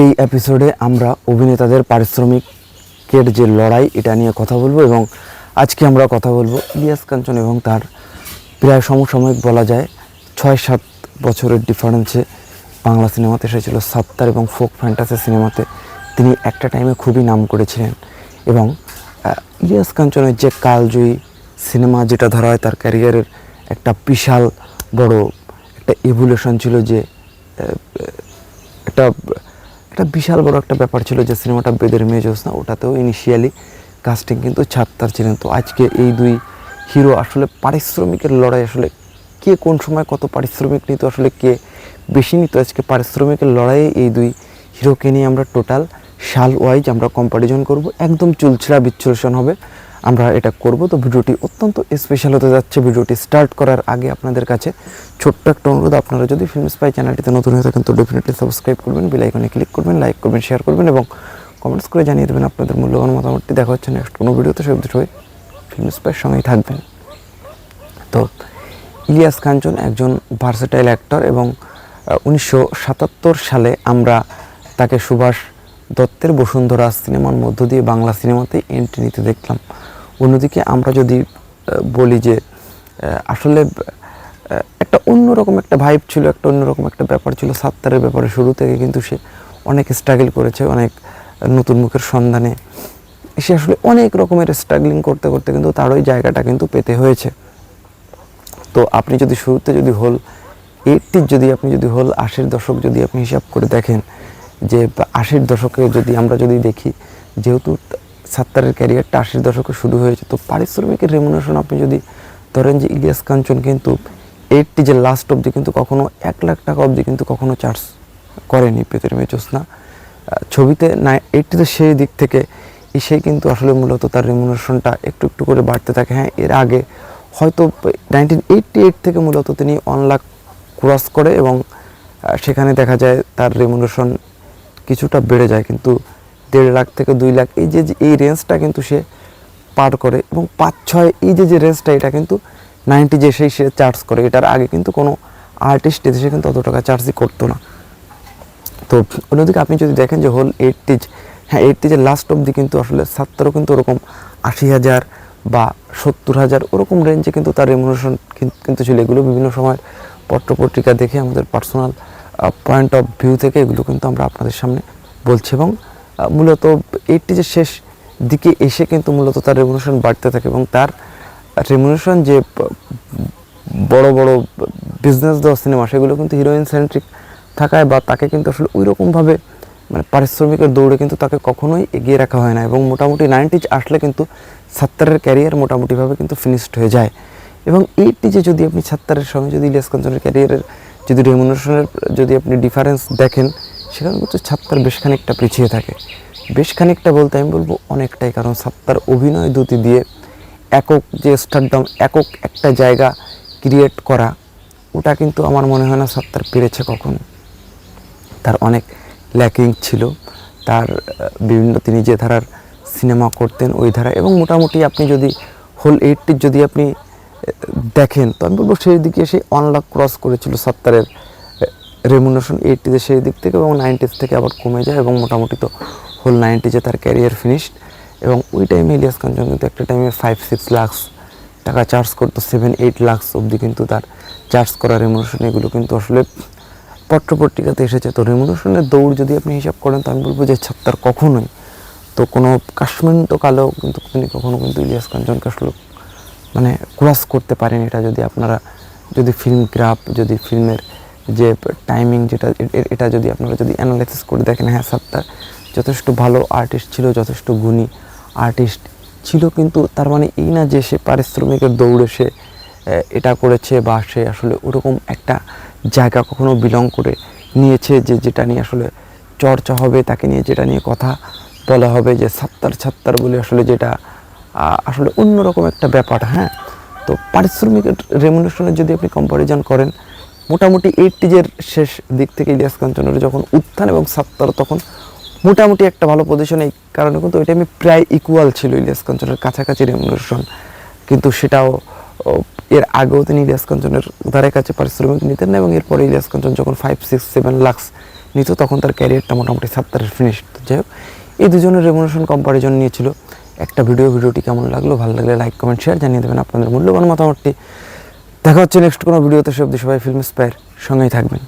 এই এপিসোডে আমরা অভিনেতাদের পারিশ্রমিকের যে লড়াই, এটা নিয়ে কথা বলব এবং আজকে আমরা কথা বলব ইলিয়াস কাঞ্চন এবং তার প্রায় সমসাময়িক বলা যায় ছয় সাত বছরের ডিফারেন্সে বাংলা সিনেমাতে এসেছিল। সাত্তার এবং ফোক ফ্যান্টাসি সিনেমাতে তিনি একটা টাইমে খুবই নাম করেছিলেন এবং ইলিয়াস কাঞ্চনের যে কালজয়ী সিনেমা যেটা ধরা হয়, তার ক্যারিয়ারের একটা বিশাল বড় একটা ইভলিউশন ছিল যে একটা একটা বিশাল বড় একটা ব্যাপার ছিল যে সিনেমাটা বেদের মেয়ে জ্যোৎস্না ওটাতেও ইনিশিয়ালি কাস্টিং কিন্তু ছাত্তার ছিলেন। তো আজকে এই দুই হিরো আসলে পারিশ্রমিকের লড়াই আসলে কে কোন সময় কত পারিশ্রমিক নিত, আসলে কে বেশি নিত? আজকে পারিশ্রমিকের লড়াইয়ে এই দুই হিরোকে নিয়ে আমরা টোটাল সাল ওয়াইজ আমরা কম্পারিজন করব। একদম চুলছেড়া বিচ্ছুরেশন হবে। আমরা এটা করব। তো ভিডিওটি অত্যন্ত স্পেশাল হতে যাচ্ছে। ভিডিওটি স্টার্ট করার আগে আপনাদের কাছে ছোট্ট একটা অনুরোধ, আপনারা যদি ফিল্ম স্পাই চ্যানেলটিতে নতুন হয়ে থাকেন, তো ডেফিনেটলি সাবস্ক্রাইব করবেন বেল আইকনে ক্লিক করবেন লাইক করবেন শেয়ার করবেন এবং কমেন্টস করে জানিয়ে দেবেন আপনাদের মূল্যবান মতামতটি। দেখা হচ্ছে নেক্সট কোনো ভিডিওতে। সব সবাই ফিল্ম স্পাইয়ের সঙ্গেই থাকবেন। তো ইলিয়াস কাঞ্চন একজন ভার্সেটাইল অ্যাক্টর এবং উনিশশো সাতাত্তর সালে আমরা তাকে সুভাষ দত্তের বসুন্ধরা সিনেমার মধ্য দিয়ে বাংলা সিনেমাতে এন্ট্রি নিতে দেখলাম। অন্যদিকে আমরা যদি বলি যে আসলে একটা অন্যরকম একটা ভাইব ছিল, একটা অন্যরকম একটা ব্যাপার ছিল সাত্তারের ব্যাপারে শুরু থেকে কিন্তু সে অনেক স্ট্রাগল করেছে, অনেক নতুন মুখের সন্ধানে। সে আসলে অনেক রকমের স্ট্রাগলিং করতে করতে কিন্তু তার ওই জায়গাটা কিন্তু পেতে হয়েছে। তো আপনি যদি শুরুতে যদি হোল এইটটির যদি আপনি যদি হোল আশির দশক যদি আপনি হিসাব করে দেখেন, যে আশির দশকে যদি আমরা যদি দেখি, যেহেতু সাত্তারের ক্যারিয়ারটা আশির দশকে শুরু হয়েছে। তো পারিশ্রমিকের রেমুনেশন আপনি যদি ধরেন যে ইলিয়াস কাঞ্চন কিন্তু এইটটি যে লাস্ট অবধি কিন্তু কখনো এক লাখ টাকা অবধি কিন্তু কখনো চার্জ করেনি পেতের মেচোসনা ছবিতে না এইটটিতে সেই দিক থেকে এসেই কিন্তু আসলে মূলত তার রেমুনেশনটা একটু একটু করে বাড়তে থাকে। হ্যাঁ এর আগে হয়তো নাইনটিন এইটটি এইট থেকে মূলত তিনি ওয়ান লাখ ক্রস করে এবং সেখানে দেখা যায় তার রেমুনেশন কিছুটা বেড়ে যায়। কিন্তু দেড় লাখ থেকে দুই লাখ, এই যে এই রেঞ্জটা কিন্তু সে পার করে এবং পাঁচ, ছয়, এই যে যে রেঞ্জটা এটা কিন্তু নাইনটি যে সেই সে চার্জ করে, এটার আগে কিন্তু কোনো আর্টিস্ট এদেশে কিন্তু অত টাকা চার্জই করতো না। তো অন্যদিকে আপনি যদি দেখেন যে হোল এইটটিজ হ্যাঁ এইটটিজের লাস্ট অবধি কিন্তু আসলে সাত্তারও কিন্তু ওরকম আশি হাজার বা সত্তর হাজার ওরকম রেঞ্জে কিন্তু তার রেমুনেশন কিন্তু ছিল। এগুলো বিভিন্ন সময় পত্রপত্রিকা দেখে আমাদের পার্সোনাল পয়েন্ট অফ ভিউ থেকে এগুলো কিন্তু আমরা আপনাদের সামনে বলছি এবং মূলত এইটটিজের শেষ দিকে এসে কিন্তু মূলত তার রেমুনেশন বাড়তে থাকে এবং তার রেমুনেশন যে বড় বড় বিজনেস দেওয়া সিনেমা সেগুলো কিন্তু হিরোইন সেন্ট্রিক থাকায় বা তাকে কিন্তু আসলে ওই রকমভাবে মানে পারিশ্রমিকের দৌড়ে কিন্তু তাকে কখনোই এগিয়ে রাখা হয় না এবং মোটামুটি নাইনটিজ আসলে কিন্তু সাত্তারের ক্যারিয়ার মোটামুটিভাবে কিন্তু ফিনিশড হয়ে যায়। এবং এইটিজে যদি আপনি সাত্তারের সঙ্গে যদি ইলিয়াস কাঞ্চনের ক্যারিয়ারের যদি রেমুনেশনের যদি আপনি ডিফারেন্স দেখেন সেখানে কিন্তু সাত্তার বেশ খানিকটা পিছিয়ে থাকে। বেশ খানিকটা বলতে আমি বলব অনেকটাই, কারণ সাত্তার অভিনয় দুটি দিয়ে একক যে স্টারডম, একক একটা জায়গা ক্রিয়েট করা, ওটা কিন্তু আমার মনে হয় না সাত্তার পেরেছে কখনো। তার অনেক ল্যাকিং ছিল। তার বিভিন্ন তিনি যে ধারার সিনেমা করতেন ওই ধারা, এবং মোটামুটি আপনি যদি হোল এইটটির যদি আপনি দেখেন, তো আমি বলব সেই দিকে সে ওয়ান লাখ ক্রস করেছিল সাত্তারের রেমুনেশন এইটটিতে সেই দিক থেকে এবং নাইনটিজ থেকে আবার কমে যায় এবং মোটামুটি তো হোল নাইনটিজে তার ক্যারিয়ার ফিনিশড এবং ওই টাইমে ইলিয়াস কাঞ্চন কিন্তু একটা টাইমে ফাইভ সিক্স লাখস টাকা চার্জ করতো সেভেন এইট লাখস অবধি কিন্তু তার চার্জ করা রেমুনেশন এগুলো কিন্তু আসলে পত্রপত্রিকাতে এসেছে। তো রেমুনেশনের দৌড় যদি আপনি হিসাব করেন তো আমি বলব যে ছাত্তার কখনোই। তো কোনো কাশ্মীর তো কালেও কিন্তু তিনি কখনো কিন্তু ইলিয়াস কাঞ্চনকে আসলে মানে ক্রস করতে পারেন। এটা যদি আপনারা যদি ফিল্ম গ্রাফ যদি ফিল্মের যে টাইমিং যেটা এটা যদি আপনারা যদি অ্যানালাইসিস করে দেখেন হ্যাঁ সাত্তার যথেষ্ট ভালো আর্টিস্ট ছিল, যথেষ্ট গুণী আর্টিস্ট ছিল, কিন্তু তার মানে এই না যে সে পারিশ্রমিকের দৌড়ে সে এটা করেছে বা সে আসলে ওরকম একটা জায়গা কখনো বিলং করে নিয়েছে যে, যেটা নিয়ে আসলে চর্চা হবে, তাকে নিয়ে যেটা নিয়ে কথা বলা হবে, যে সাত্তার ছাত্তার বলে আসলে যেটা আসলে অন্যরকম একটা ব্যাপার হ্যাঁ? তো পারিশ্রমিকের রেমুনেশনের যদি আপনি কম্পারিজন করেন মোটামুটি এইটিজের শেষ দিক থেকে ইলিয়াস কাঞ্চনের যখন উত্থান এবং সাত্তার তখন মোটামুটি একটা ভালো পজিশন এই কারণে কিন্তু ওই টাইমে প্রায় ইকুয়াল ছিল ইলিয়াস কাঞ্চনের কাছাকাছি রেমুনেশন কিন্তু সেটাও এর আগেও তিনি ইলিয়াস কাঞ্চনের ধারে কাছে পারিশ্রমিক নিতেন না এবং এরপরে ইলিয়াস কাঞ্চন যখন ফাইভ সিক্স সেভেন লাক্স নিত, তখন তার ক্যারিয়ারটা মোটামুটি সাত্তারের ফিনিশ যাই হোক, এই দুজনের রেমুনেশন কম্পারিজন নিয়েছিল। একটা ভিডিও ভিডিওটি কেমন লাগল, ভালো লাগলে লাইক কমেন্ট শেয়ার জানিয়ে দেবেন আপনাদের মূল্যবান মতামতটি। দেখা হচ্ছে নেক্সট কোনো ভিডিওতে সবদি সবাই ফিল্ম স্পায়ের সঙ্গেই থাকবেন।